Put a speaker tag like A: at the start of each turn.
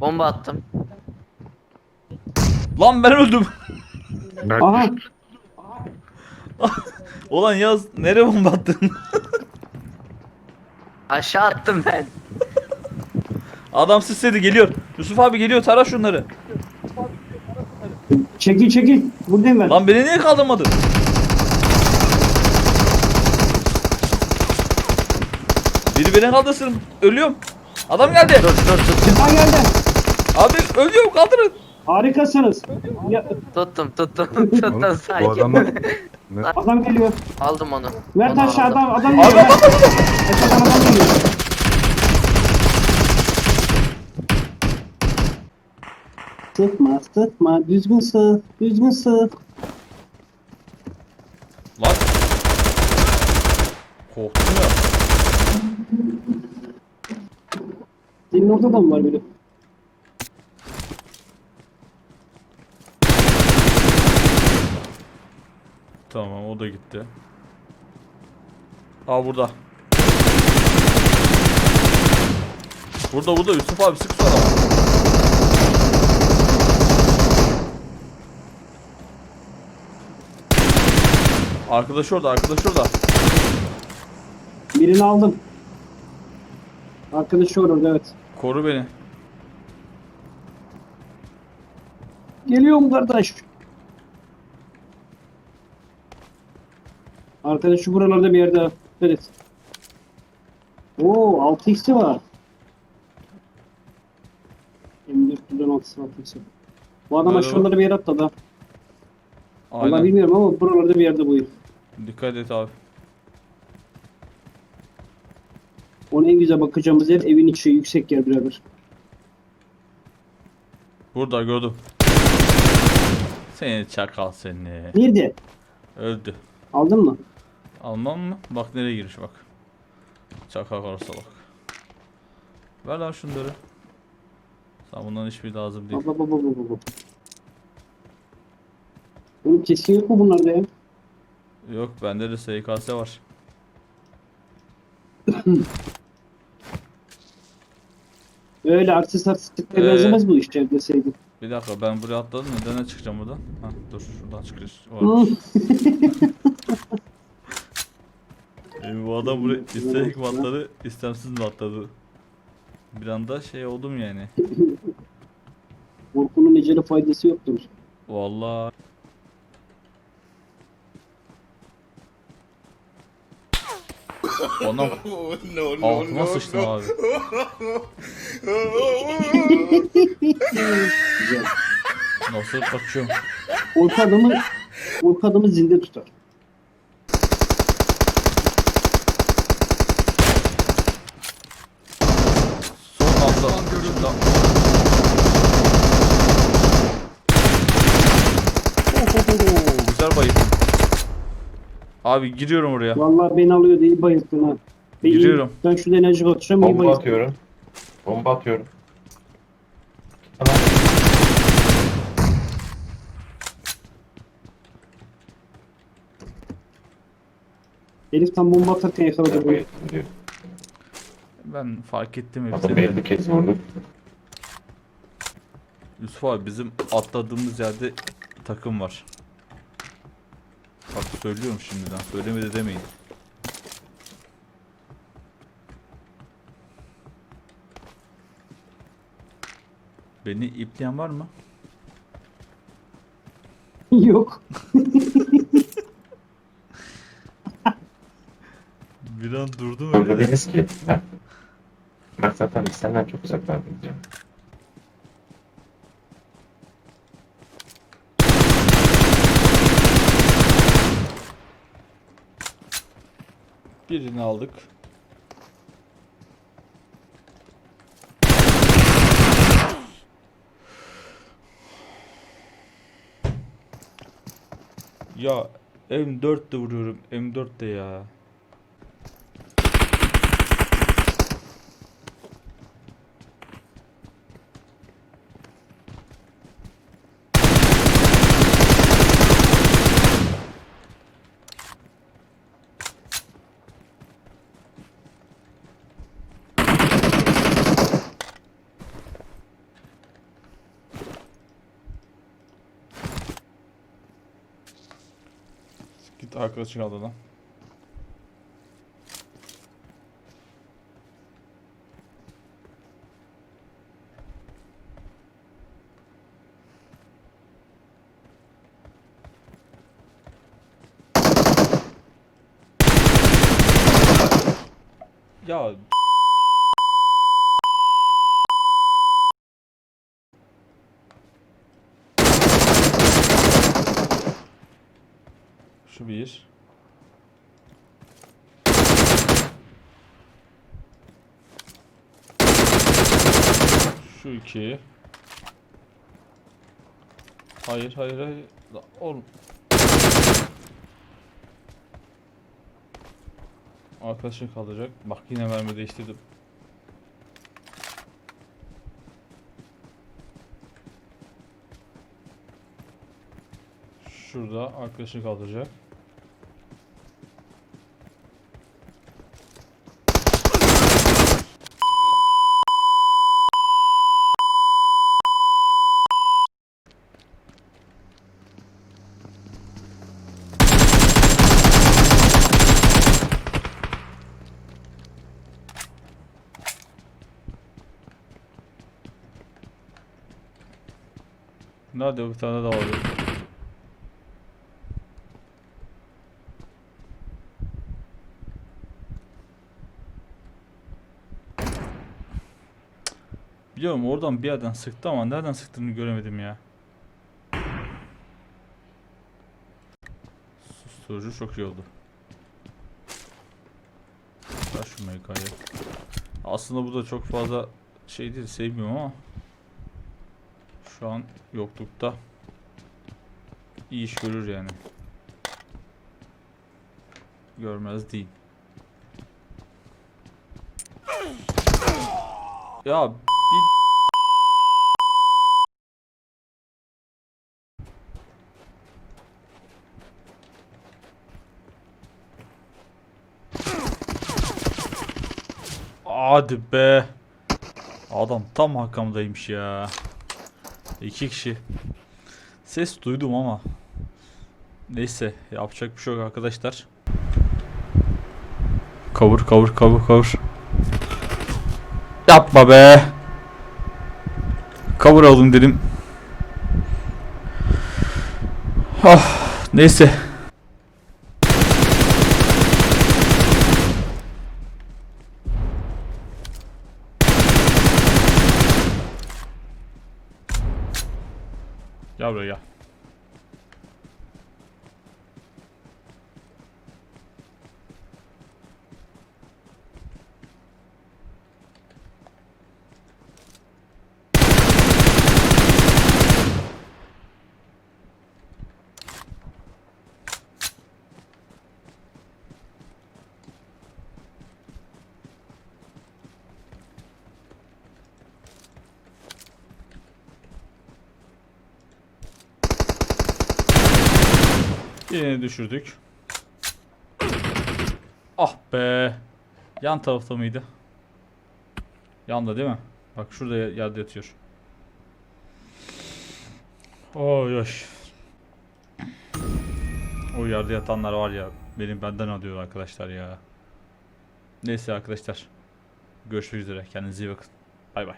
A: Bomba attım.
B: Lan ben öldüm.
C: Aha.
B: Ulan Yaz nereye bomba attın?
A: Aşağı attım ben.
B: Adam sisledi geliyor. Yusuf abi geliyor tara şunları.
C: Çekil çekil. Buradayım ben.
B: Lan beni niye kaldırmadın? Biri beni kaldırsın. Ölüyorum. Adam geldi.
A: Dur dur dur.
C: Sıpa geldi.
B: Abi ölüyorum kaldırın.
C: Harikasınız. Ya,
A: Tuttum tuttum. tuttum
D: Bu adamlar ne?
C: adam geliyor.
A: Aldım onu.
C: Ver
A: Onu
C: taşı
A: aldım.
C: adam adam
B: Abi
C: geliyor.
B: bak bak bak.
C: Aşağıdan adam geliyor. Sıkma sıkma düzgün sık düzgün sık.
B: Lan. Korktum ya.
C: Senin orada da mı var biri?
B: Tamam o da gitti. Aa burada. Burada burada Yusuf abi sık sonra. Arkadaş orada arkadaş orada.
C: Birini aldım. Arkadaşı var orada evet.
B: Koru beni.
C: Geliyorum kardeş. Arkadaşı buralarda bir yerde. Evet. Oo 6x'i var. M4'den 6'sı 6x'i. Bu adam
B: Merhaba.
C: aşağılara bir yere atladı. ha. Vallahi
B: Aynen.
C: bilmiyorum ama buralarda bir yerde bu herif.
B: Dikkat et abi.
C: Ona en güzel bakacağımız yer evin içi yüksek yer birader.
B: Burada gördüm. Seni çakal seni.
C: Nerede?
B: Öldü.
C: Aldın mı?
B: Almam mı? Bak nereye giriş bak. Çakal karısı bak. Ver lan şunları. Sana bundan hiçbir lazım değil.
C: Baba baba baba baba. Oğlum kesin yok mu bunlarda ya?
B: Yok bende de SKS var.
C: Öyle artist artistlikle
B: Ee,
C: benzemez bu işler deseydin.
B: Bir dakika ben buraya atladım neden çıkacağım buradan? Ha dur şuradan çıkıyoruz.
C: Hı.
B: E, bu adam buraya istedik mi atladı, istemsiz mi atladı? Bir anda şey oldum yani.
C: Korkunun eceli faydası yoktur.
B: Vallahi. Ondan altıma sıçtım abi.
C: Güzel.
B: Nasıl kaçıyorum?
C: Korku adamı, korku adamı zinde tutar.
B: Son anda güzel bayım. Abi giriyorum oraya.
C: Vallahi beni alıyor değil bayılttın ha. Ben iyi-
B: Giriyorum.
C: Ben şurada enerji atacağım iyi
D: Bomba
C: bayılttın.
D: atıyorum. Bomba atıyorum.
C: Elif tam bomba atarken yakaladı
D: diyor.
B: Ben fark ettim
D: Adam
B: hepsini.
D: belli kez vurdu.
B: Yusuf abi bizim atladığımız yerde takım var. Bak söylüyorum şimdiden. Söylemedi demeyin. Beni ipleyen var mı?
C: Yok.
B: Bir an durdum
D: Orada değiliz ki. Ben, ben zaten senden çok uzaklardayım. canım.
B: Birini aldık. Ya M4 de vuruyorum. M4 de ya. Arkadaşı kaldı lan. Ya Şu bir. Şu iki. Hayır hayır hayır. Oğlum. Arkadaşın kalacak. Bak yine mermi değiştirdim. Şurada arkadaşın kalacak. Nerede bir tane daha var. Biliyorum oradan bir yerden sıktı ama nereden sıktığını göremedim ya. Susturucu çok iyi oldu. Ver şu MK'yı. Aslında bu da çok fazla şey değil sevmiyorum ama şu an yoklukta iyi iş görür yani. Görmez değil. Ya bir Hadi be. Adam tam hakamdaymış ya. İki kişi. Ses duydum ama. Neyse yapacak bir şey yok arkadaşlar. Kavur kavur kavur kavur. Yapma be. Kavuralım dedim. Ah, neyse. 要不要？Yine düşürdük. Ah be. Yan tarafta mıydı? Yanda değil mi? Bak şurada yerde yatıyor. Oy oy. O yerde yatanlar var ya. Benim benden alıyor arkadaşlar ya. Neyse arkadaşlar. Görüşmek üzere. Kendinize iyi bakın. Bay bay.